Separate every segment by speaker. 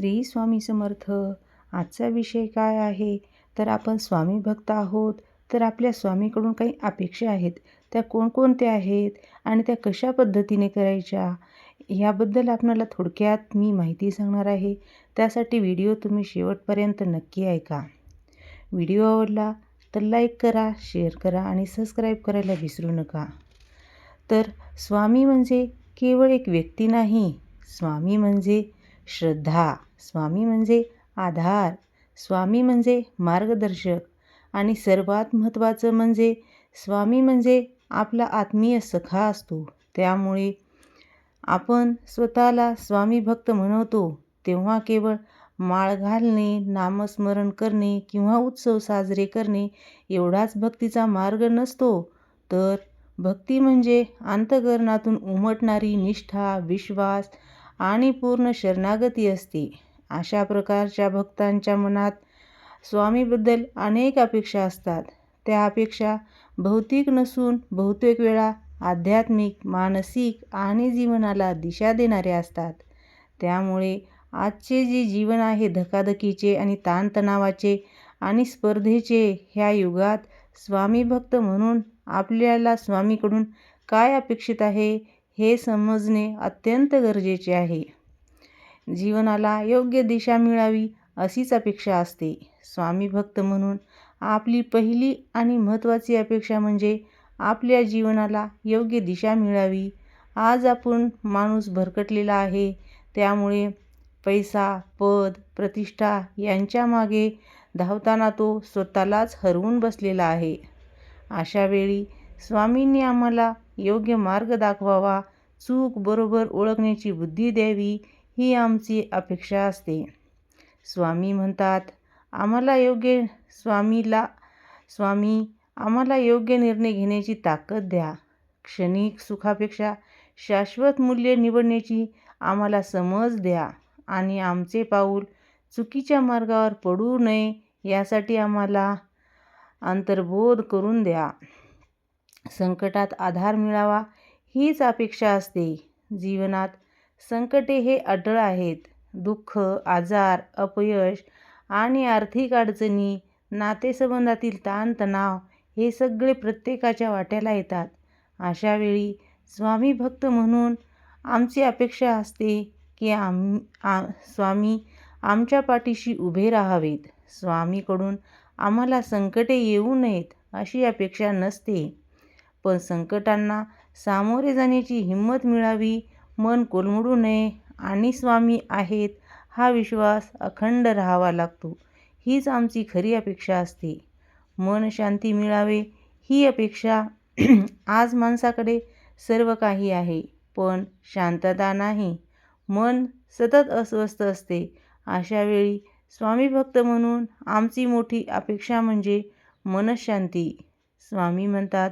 Speaker 1: श्री स्वामी समर्थ आजचा विषय काय आहे? तर आपण स्वामी भक्त आहोत. तर आपल्या स्वामीकडून काही अपेक्षा आहेत. त्या कोणकोणत्या आहेत आणि त्या कशा पद्धतीने करायच्या? याबद्दल आपणाला थोडक्यात मी माहिती सांगणार आहे. त्यासाठी व्हिडिओ तुम्ही शेवटपर्यंत नक्की ऐका. व्हिडिओ आवडला तर लाईक करा शेअर करा आणि सबस्क्राईब करायला विसरू नका. तर स्वामी म्हणजे केवळ एक व्यक्ती नाही. स्वामी म्हणजे श्रद्धा स्वामी म्हणजे आधार स्वामी म्हणजे मार्गदर्शक आणि सर्वात महत्त्वाचं म्हणजे स्वामी म्हणजे आपला आत्मीय सखा असतो. त्यामुळे आपण स्वतःला स्वामी भक्त म्हणवतो तेव्हा केवळ माळ घालणे नामस्मरण करणे किंवा उत्सव साजरे करणे एवढाच भक्तीचा मार्ग नसतो. तर भक्ती म्हणजे अंतकरणातून उमटणारी निष्ठा विश्वास आणि पूर्ण शरणागती असते. अशा प्रकारच्या भक्तांच्या मनात स्वामीबद्दल अनेक अपेक्षा असतात. त्या अपेक्षा भौतिक नसून बहुतेक वेळा आध्यात्मिक मानसिक आणि जीवनाला दिशा देणाऱ्या असतात. त्यामुळे आजचे जे जीवन आहे धकाधकीचे आणि ताणतणावाचे आणि स्पर्धेचे ह्या युगात स्वामी भक्त म्हणून आपल्याला स्वामीकडून काय अपेक्षित आहे? हे समजणे अत्यंत गरजेचे आहे. जीवनाला योग्य दिशा मिळावी अशीच अपेक्षा असते. स्वामी भक्त म्हणून आपली पहिली आणि महत्त्वाची अपेक्षा म्हणजे आपल्या जीवनाला योग्य दिशा मिळावी. आज आपण माणूस भरकटलेला आहे त्यामुळे पैसा पद प्रतिष्ठा यांच्या मागे धावताना तो स्वतःलाच हरवून बसलेला आहे. अशावेळी स्वामींनी आम्हाला योग्य मार्ग दाखवावा. चूक बरोबर ओळखण्याची बुद्धी द्यावी ही आमची अपेक्षा असते. स्वामी म्हणतात आम्हाला योग्य स्वामीला स्वामी आम्हाला योग्य निर्णय घेण्याची ताकद द्या. क्षणिक सुखापेक्षा शाश्वत मूल्य निवडण्याची आम्हाला समज द्या आणि आमचे पाऊल चुकीच्या मार्गावर पडू नये यासाठी आम्हाला अंतर्बोध करून द्या. संकटात आधार मिळावा हीच अपेक्षा असते. जीवनात संकटे हे अटळ आहेत. दुःख आजार अपयश आणि आर्थिक अडचणी नातेसंबंधातील ताणतणाव हे सगळे प्रत्येकाच्या वाट्याला येतात. अशा वेळी स्वामी भक्त म्हणून आमची अपेक्षा असते की आम आ स्वामी आमच्या पाठीशी उभे राहावेत. स्वामीकडून आम्हाला संकटे येऊ नयेत अशी अपेक्षा नसते. पण संकटांना सामोरे जाण्याची हिंमत मिळावी मन कोलमडू नये आणि स्वामी आहेत हा विश्वास अखंड राहावा लागतो. हीच आमची खरी अपेक्षा असते. मन शांती मिळावे ही अपेक्षा आज माणसाकडे सर्व काही आहे पण शांतता नाही. मन सतत अस्वस्थ असते. अशावेळी स्वामीभक्त स्वामी भक्त म्हणून आमची मोठी अपेक्षा म्हणजे मनशांती. स्वामी म्हणतात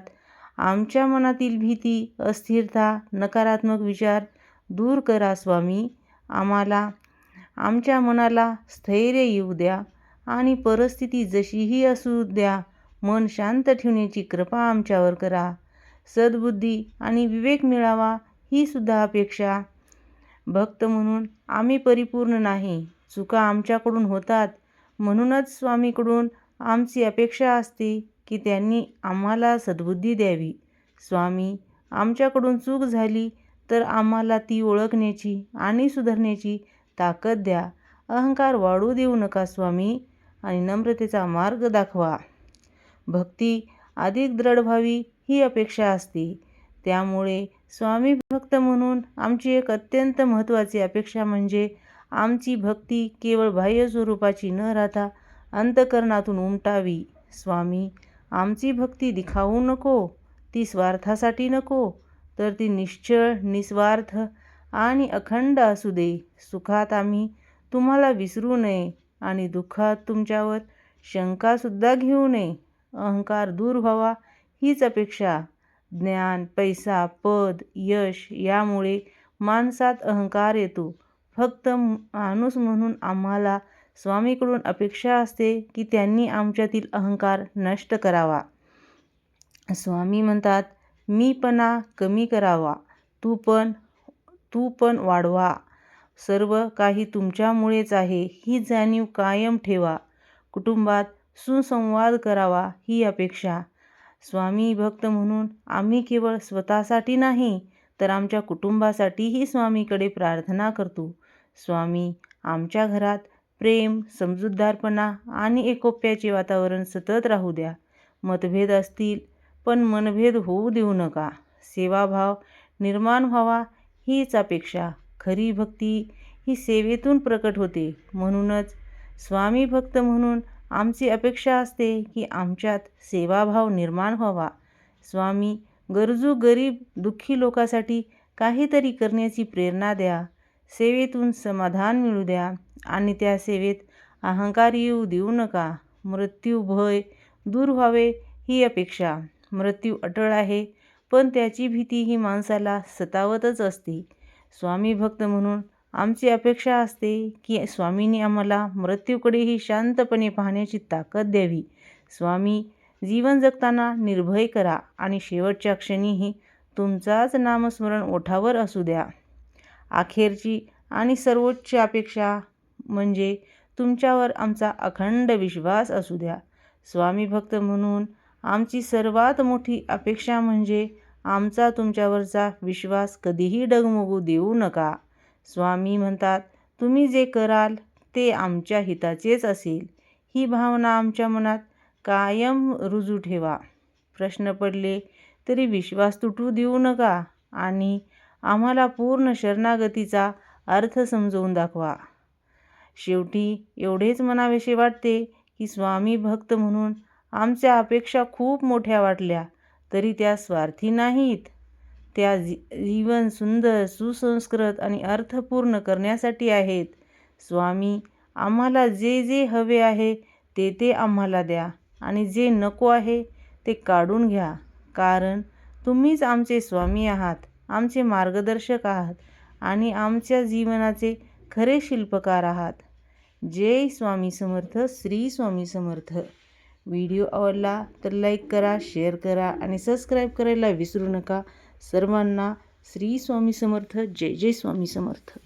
Speaker 1: आमच्या मनातील भीती अस्थिरता नकारात्मक विचार दूर करा स्वामी. आम्हाला आमच्या मनाला स्थैर्य येऊ द्या आणि परिस्थिती जशीही असू द्या मन शांत ठेवण्याची कृपा आमच्यावर करा. सद्बुद्धी आणि विवेक मिळावा ही सुद्धा अपेक्षा. भक्त म्हणून आम्ही परिपूर्ण नाही चुका आमच्याकडून होतात. म्हणूनच स्वामीकडून आमची अपेक्षा असते की त्यांनी आम्हाला सद्बुद्धी द्यावी. स्वामी आमच्याकडून चूक झाली तर आम्हाला ती ओळखण्याची आणि सुधारण्याची ताकद द्या. अहंकार वाढू देऊ नका स्वामी आणि नम्रतेचा मार्ग दाखवा. भक्ती अधिक दृढ व्हावी ही अपेक्षा असते. त्यामुळे स्वामी भक्त म्हणून आमची एक अत्यंत महत्त्वाची अपेक्षा म्हणजे आमची भक्ती केवळ बाह्य स्वरूपाची न राहता अंतकरणातून उमटावी. स्वामी आमची भक्ती दिखावू नको ती स्वार्थासाठी नको तर ती निश्चळ निस्वार्थ आणि अखंड असू दे. सुखात आम्ही तुम्हाला विसरू नये आणि दुःखात तुमच्यावर शंकासुद्धा घेऊ नये. अहंकार दूर व्हावा हीच अपेक्षा. ज्ञान पैसा पद यश यामुळे माणसात अहंकार येतो. फक्त माणूस म्हणून आम्हाला स्वामीकडून अपेक्षा असते की त्यांनी आमच्यातील अहंकार नष्ट करावा. स्वामी म्हणतात मीपणा कमी करावा तू पण तू पण वाढवा. सर्व काही तुमच्यामुळेच आहे ही जाणीव कायम ठेवा. कुटुंबात सुसंवाद करावा ही अपेक्षा. स्वामी भक्त म्हणून आम्ही केवळ स्वतःसाठी नाही तर आमच्या कुटुंबासाठीही स्वामीकडे प्रार्थना करतो. स्वामी आमच्या घरात प्रेम समजूतदारपणा आणि एकोप्याचे वातावरण सतत राहू द्या. मतभेद असतील पण मनभेद होऊ देऊ नका. सेवाभाव निर्माण व्हावा हीच अपेक्षा. खरी भक्ती ही सेवेतून प्रकट होते. म्हणूनच स्वामी भक्त म्हणून आमची अपेक्षा असते की आमच्यात सेवाभाव निर्माण व्हावा. स्वामी गरजू गरीब दुःखी लोकासाठी काहीतरी करण्याची प्रेरणा द्या. सेवेतून समाधान मिळू द्या आणि त्या सेवेत अहंकार येऊ देऊ नका. मृत्यू भय दूर व्हावे ही अपेक्षा. मृत्यू अटळ आहे पण त्याची भीती ही माणसाला सतावतच असते. स्वामी भक्त म्हणून आमची अपेक्षा असते की स्वामींनी आम्हाला मृत्यूकडेही शांतपणे पाहण्याची ताकद द्यावी. स्वामी जीवन जगताना निर्भय करा आणि शेवटच्या क्षणीही तुमचाच नामस्मरण ओठावर असू द्या. अखेरची आणि सर्वोच्च अपेक्षा म्हणजे तुमच्यावर आमचा अखंड विश्वास असू द्या. स्वामी भक्त म्हणून आमची सर्वात मोठी अपेक्षा म्हणजे आमचा तुमच्यावरचा विश्वास कधीही डगमगू देऊ नका. स्वामी म्हणतात तुम्ही जे कराल ते आमच्या हिताचेच असेल ही भावना आमच्या मनात कायम रुजू ठेवा. प्रश्न पडले तरी विश्वास तुटू देऊ नका आणि आम्हाला पूर्ण शरणागतीचा अर्थ समजवून दाखवा. शेवटी एवढेच मनावेसे वाटते की स्वामी भक्त म्हणून आमच्या अपेक्षा खूप मोठ्या वाटल्या तरी त्या स्वार्थी नाहीत. त्या जी जीवन सुंदर सुसंस्कृत आणि अर्थपूर्ण करण्यासाठी आहेत. स्वामी आम्हाला जे जे हवे आहे ते ते आम्हाला द्या आणि जे नको आहे ते काढून घ्या. कारण तुम्हीच आमचे स्वामी आहात. आमचे मार्गदर्शक आहात आणि आमच्या जीवनाचे खरे शिल्पकार आहात. जय स्वामी समर्थ श्री स्वामी समर्थ. व्हिडिओ आवडला तर लाईक करा शेअर करा आणि सबस्क्राईब करायला विसरू नका. सर्वांना श्री स्वामी समर्थ जय जय स्वामी समर्थ.